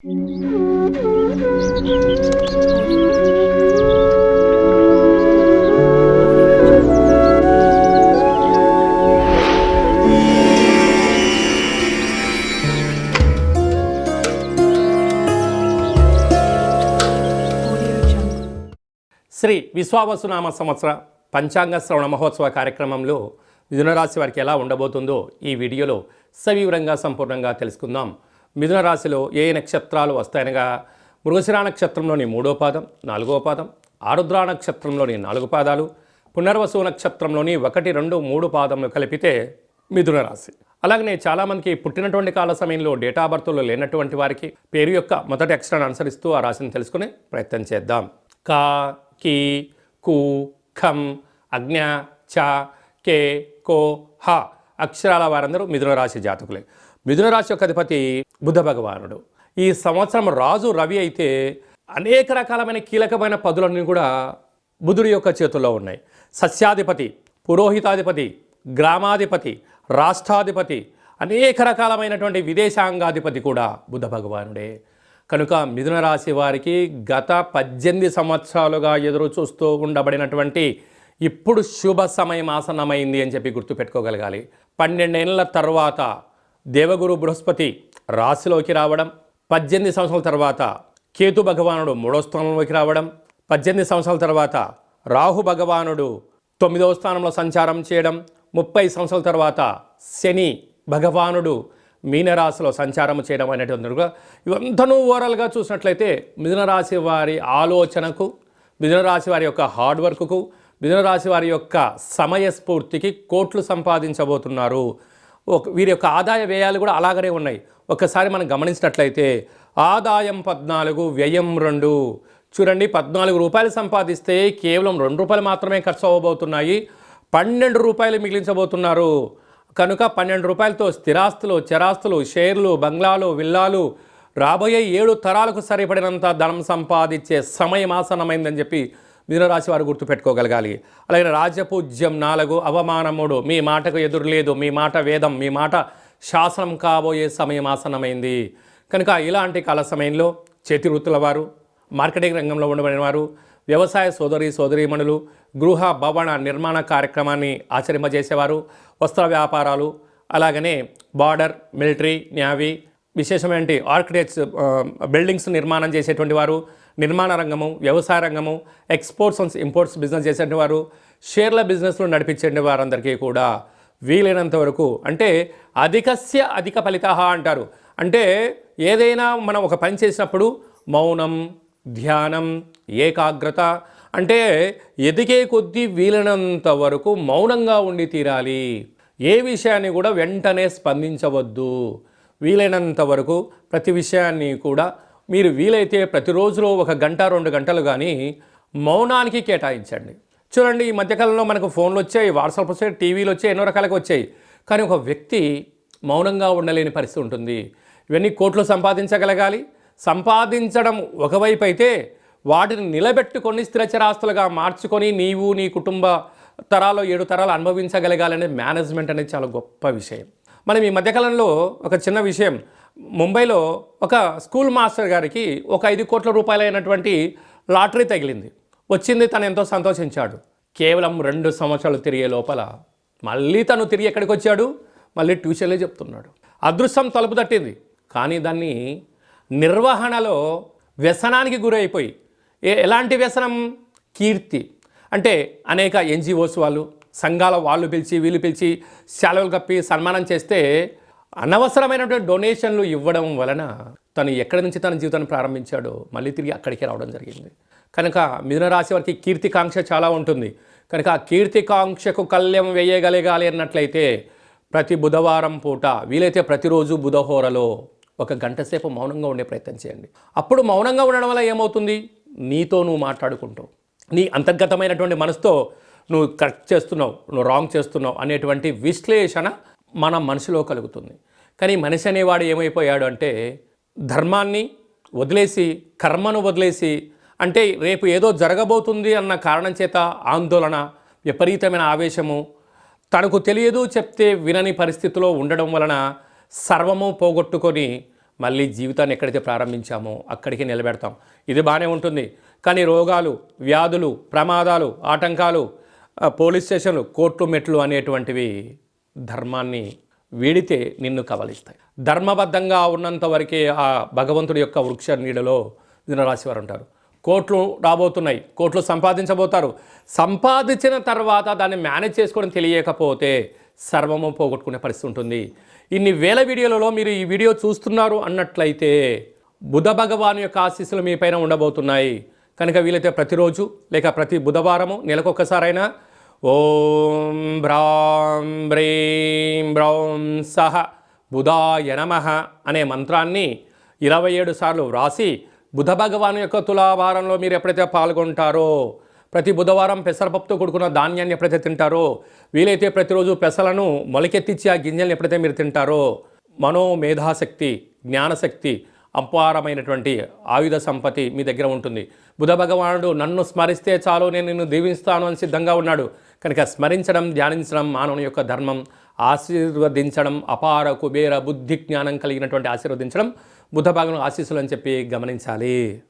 శ్రీ విశ్వావసునామ సంవత్సర పంచాంగ శ్రవణ మహోత్సవ కార్యక్రమంలో మిథునరాశి వారికి ఎలా ఉండబోతుందో ఈ వీడియోలో సవివరంగా సంపూర్ణంగా తెలుసుకుందాం. మిథున రాశిలో ఏ నక్షత్రాలు వస్తాయనగా మృగశిరా నక్షత్రంలోని మూడో పాదం నాలుగో పాదం ఆరుద్రా నక్షత్రంలోని నాలుగు పాదాలు పునర్వసు నక్షత్రంలోని ఒకటి రెండు మూడు పాదములు కలిపితే మిథున రాశి. అలాగనే చాలామందికి పుట్టినటువంటి కాల సమయంలో డేటా బర్త్లో లేనటువంటి వారికి పేరు యొక్క మొదటి అక్షరాన్ని అనుసరిస్తూ ఆ రాశిని తెలుసుకునే ప్రయత్నం చేద్దాం. కా కి కు ఖం అజ్ఞ చ కే కో హ అక్షరాల వారందరూ మిథున రాశి జాతకులే. మిథున రాశి యొక్క అధిపతి బుద్ధ భగవానుడు. ఈ సంవత్సరం రాజు రవి అయితే అనేక రకాలమైన కీలకమైన పదులన్నీ కూడా బుధుడి యొక్క చేతుల్లో ఉన్నాయి. సస్యాధిపతి పురోహితాధిపతి గ్రామాధిపతి రాష్ట్రాధిపతి అనేక రకాలమైనటువంటి విదేశాంగాధిపతి కూడా బుద్ధ భగవానుడే. కనుక మిథున రాశి వారికి గత పద్దెనిమిది సంవత్సరాలుగా ఎదురు చూస్తూ ఉండబడినటువంటి ఇప్పుడు శుభ సమయం ఆసన్నమైంది అని చెప్పి గుర్తుపెట్టుకోగలగాలి. పన్నెండేళ్ళ తర్వాత దేవగురు బృహస్పతి రాశిలోకి రావడం పద్దెనిమిది సంవత్సరాల తర్వాత కేతు భగవానుడు మూడో స్థానంలోకి రావడం పద్దెనిమిది సంవత్సరాల తర్వాత రాహు భగవానుడు తొమ్మిదవ స్థానంలో సంచారం చేయడం ముప్పై సంవత్సరాల తర్వాత శని భగవానుడు మీనరాశిలో సంచారం చేయడం అనేటువంటి కూడా ఇవంతనూ ఓవరాల్గా చూసినట్లయితే మిథునరాశి వారి ఆలోచనకు మిథునరాశి వారి యొక్క హార్డ్ వర్క్కు మిథునరాశి వారి యొక్క సమయస్ఫూర్తికి కోట్లు సంపాదించబోతున్నారు. ఒక వీరి యొక్క ఆదాయ వ్యయాలు కూడా అలాగనే ఉన్నాయి. ఒక్కసారి మనం గమనించినట్లయితే ఆదాయం పద్నాలుగు వ్యయం రెండు. చూడండి పద్నాలుగు రూపాయలు సంపాదిస్తే కేవలం రెండు రూపాయలు మాత్రమే ఖర్చు అవ్వబోతున్నాయి పన్నెండు రూపాయలు మిగిలించబోతున్నారు. కనుక పన్నెండు రూపాయలతో స్థిరాస్తులు చరాస్తులు షేర్లు బంగ్లాలు విల్లాలు రాబోయే ఏడు తరాలకు సరిపడినంత ధనం సంపాదించే సమయం ఆసనమైందని చెప్పి మిథునరాశి వారు గుర్తుపెట్టుకోగలగాలి. అలాగే రాజపూజ్యం నాలుగు అవమానముడు. మీ మాటకు ఎదురు లేదు. మీ మాట వేదం. మీ మాట శాసనం కాబోయే సమయం ఆసనమైంది కనుక ఇలాంటి కాల సమయంలో చేతి వృత్తుల వారు మార్కెటింగ్ రంగంలో ఉండబడిన వారు వ్యవసాయ సోదరి సోదరీమణులు గృహ భవన నిర్మాణ కార్యక్రమాన్ని ఆచరింపజేసేవారు వస్త్ర వ్యాపారాలు అలాగనే బార్డర్ మిలిటరీ న్యావీ విశేషమైన ఆర్కిటెక్ట్స్ బిల్డింగ్స్ నిర్మాణం చేసేటువంటి వారు నిర్మాణ రంగము వ్యవసాయ రంగము ఎక్స్పోర్ట్స్ అండ్ ఇంపోర్ట్స్ బిజినెస్ చేసేటువంటి వారు షేర్ల బిజినెస్లు నడిపించే వారందరికీ కూడా వీలైనంత వరకు. అంటే అధికస్య అధిక ఫలిత అంటారు. అంటే ఏదైనా మనం ఒక పని చేసినప్పుడు మౌనం ధ్యానం ఏకాగ్రత అంటే ఎదిగే కొద్దీ వీలైనంత వరకు మౌనంగా ఉండి తీరాలి. ఏ విషయాన్ని కూడా వెంటనే స్పందించవద్దు. వీలైనంత వరకు ప్రతి విషయాన్ని కూడా మీరు వీలైతే ప్రతిరోజులో ఒక గంట రెండు గంటలు కానీ మౌనానికి కేటాయించండి. చూడండి ఈ మధ్యకాలంలో మనకు ఫోన్లు వచ్చాయి వాట్సాప్ వచ్చాయి టీవీలు వచ్చాయి ఎన్నో రకాలుగా వచ్చాయి. కానీ ఒక వ్యక్తి మౌనంగా ఉండలేని పరిస్థితి ఉంటుంది. ఇవన్నీ కోట్లు సంపాదించగలగాలి. సంపాదించడం ఒకవైపు అయితే వాటిని నిలబెట్టుకొని స్థిరచరాస్తులుగా మార్చుకొని నీవు నీ కుటుంబ తరాలు ఏడు తరాలు అనుభవించగలగాలనే మేనేజ్మెంట్ అనేది చాలా గొప్ప విషయం. మనం ఈ మధ్యకాలంలో ఒక చిన్న విషయం ముంబైలో ఒక స్కూల్ మాస్టర్ గారికి ఒక ఐదు కోట్ల రూపాయలైనటువంటి లాటరీ తగిలింది. వచ్చింది తను ఎంతో సంతోషించాడు. కేవలం రెండు సంవత్సరాలు తిరిగే లోపల మళ్ళీ తను తిరిగి ఎక్కడికి వచ్చాడు? మళ్ళీ ట్యూషన్లే చెప్తున్నాడు. అదృష్టం తలుపు తట్టింది. కానీ దాన్ని నిర్వహణలో వ్యసనానికి గురైపోయి. ఎలాంటి వ్యసనం? కీర్తి. అంటే అనేక ఎన్జిఓస్ వాళ్ళు సంఘాల వాళ్ళు పిలిచి వీళ్ళు పిలిచి సెలవులు కప్పి సన్మానం చేస్తే అనవసరమైనటువంటి డొనేషన్లు ఇవ్వడం వలన తను ఎక్కడి నుంచి తన జీవితాన్ని ప్రారంభించాడో మళ్ళీ తిరిగి అక్కడికి రావడం జరిగింది. కనుక మిథున రాశి వారికి కీర్తికాంక్ష చాలా ఉంటుంది. కనుక ఆ కీర్తికాంక్షకు కళ్యం వేయగలగాలి అన్నట్లయితే ప్రతి బుధవారం పూట వీలైతే ప్రతిరోజు బుధహోరలో ఒక గంట సేపు మౌనంగా ఉండే ప్రయత్నం చేయండి. అప్పుడు మౌనంగా ఉండడం వల్ల ఏమవుతుంది? నీతో నువ్వు మాట్లాడుకుంటావు. నీ అంతర్గతమైనటువంటి మనసుతో నువ్వు కరెక్ట్ చేస్తున్నావు నువ్వు రాంగ్ చేస్తున్నావు అనేటువంటి విశ్లేషణ మన మనసులో కలుగుతుంది. కానీ మనిషి అనేవాడు ఏమైపోయాడు అంటే ధర్మాన్ని వదిలేసి కర్మను వదిలేసి అంటే రేపు ఏదో జరగబోతుంది అన్న కారణం చేత ఆందోళన విపరీతమైన ఆవేశము తనకు తెలియదు చెప్తే వినని పరిస్థితిలో ఉండడం వలన సర్వము పోగొట్టుకొని మళ్ళీ జీవితాన్ని ఎక్కడైతే ప్రారంభించామో అక్కడికి నిలబెడతాం. ఇది బాగానే ఉంటుంది. కానీ రోగాలు వ్యాధులు ప్రమాదాలు ఆటంకాలు పోలీస్ స్టేషన్లు కోర్టు మెట్లు అనేటువంటివి ధర్మాన్ని వీడితే నిన్ను కవలిస్తాయి. ధర్మబద్ధంగా ఉన్నంత వరకే ఆ భగవంతుడి యొక్క వృక్ష నీడలో రాశి వారు ఉంటారు. కోట్లు రాబోతున్నాయి. కోట్లు సంపాదించబోతారు. సంపాదించిన తర్వాత దాన్ని మేనేజ్ చేసుకోవడం తెలియకపోతే సర్వము పోగొట్టుకునే పరిస్థితి ఉంటుంది. ఇన్ని వేల వీడియోలలో మీరు ఈ వీడియో చూస్తున్నారు అన్నట్లయితే బుధ భగవాన్ యొక్క ఆశీస్సులు మీ పైన ఉండబోతున్నాయి. కనుక వీలైతే ప్రతిరోజు లేక ప్రతి బుధవారము నెలకొకసారైనా ఓం భ్రాం బ్రీం బ్రౌం సహ బుధాయ నమ అనే మంత్రాన్ని ఇరవై ఏడు సార్లు వ్రాసి బుధ భగవాన్ యొక్క తులాభారంలో మీరు ఎప్పుడైతే పాల్గొంటారో ప్రతి బుధవారం పెసరపప్పుతో కూడుకున్న ధాన్యాన్ని ఎప్పుడైతే తింటారో వీలైతే ప్రతిరోజు పెసలను మొలకెత్తిచ్చి ఆ గింజల్ని ఎప్పుడైతే మీరు తింటారో మనో మేధాశక్తి జ్ఞానశక్తి అపారమైనటువంటి ఆయుధ సంపత్తి మీ దగ్గర ఉంటుంది. బుధ భగవానుడు నన్ను స్మరిస్తే చాలు నేను నిన్ను దీవిస్తాను అని సిద్ధంగా ఉన్నాడు. కనుక స్మరించడం ధ్యానించడం మానవుని యొక్క ధర్మం ఆశీర్వదించడం అపార కుబేర బుద్ధి జ్ఞానం కలిగినటువంటి ఆశీర్వదించడం బుధ భగవాను ఆశీస్సులు అని చెప్పి గమనించాలి.